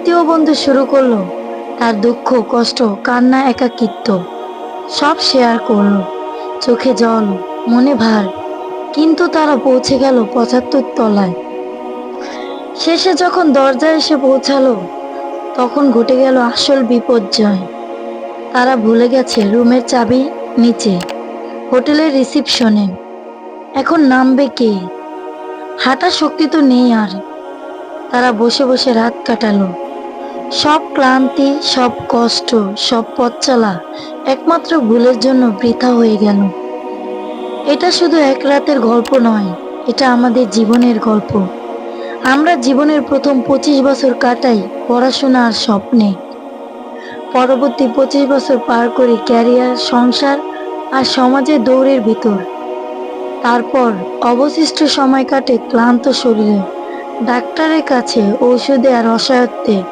তৃতীয় বন্ধু শুরু করল। তার দুঃখ, কষ্ট, কান্না, একাকিত্ব সব শেয়ার করল। চোখে জল, মনে ভার, কিন্তু তারা পৌঁছে গেল পঁচাত্তর তলায়। শেষে যখন দরজায় এসে পৌঁছালো, তখন ঘটে গেল আসল বিপর্যয়। তারা ভুলে গেছে রুমের চাবি নিচে, হোটেলের রিসিপশনে। এখন নামবে কে? হাঁটার শক্তি তো নেই আর। তারা বসে বসে রাত কাটালো। সব ক্লান্তি, সব কষ্ট, সব পথ একমাত্র ভুলের জন্য বৃথা হয়ে গেল। এটা শুধু এক রাতের গল্প নয়, এটা আমাদের জীবনের গল্প। আমরা জীবনের প্রথম পঁচিশ বছর কাটাই পড়াশোনা আর স্বপ্নে। পরবর্তী পঁচিশ বছর পার করি ক্যারিয়ার, সংসার আর সমাজের দৌড়ের ভিতর। তারপর অবশিষ্ট সময় কাটে ক্লান্ত শরীরে, ডাক্তারের কাছে, ঔষধে আর রসায়ত্বে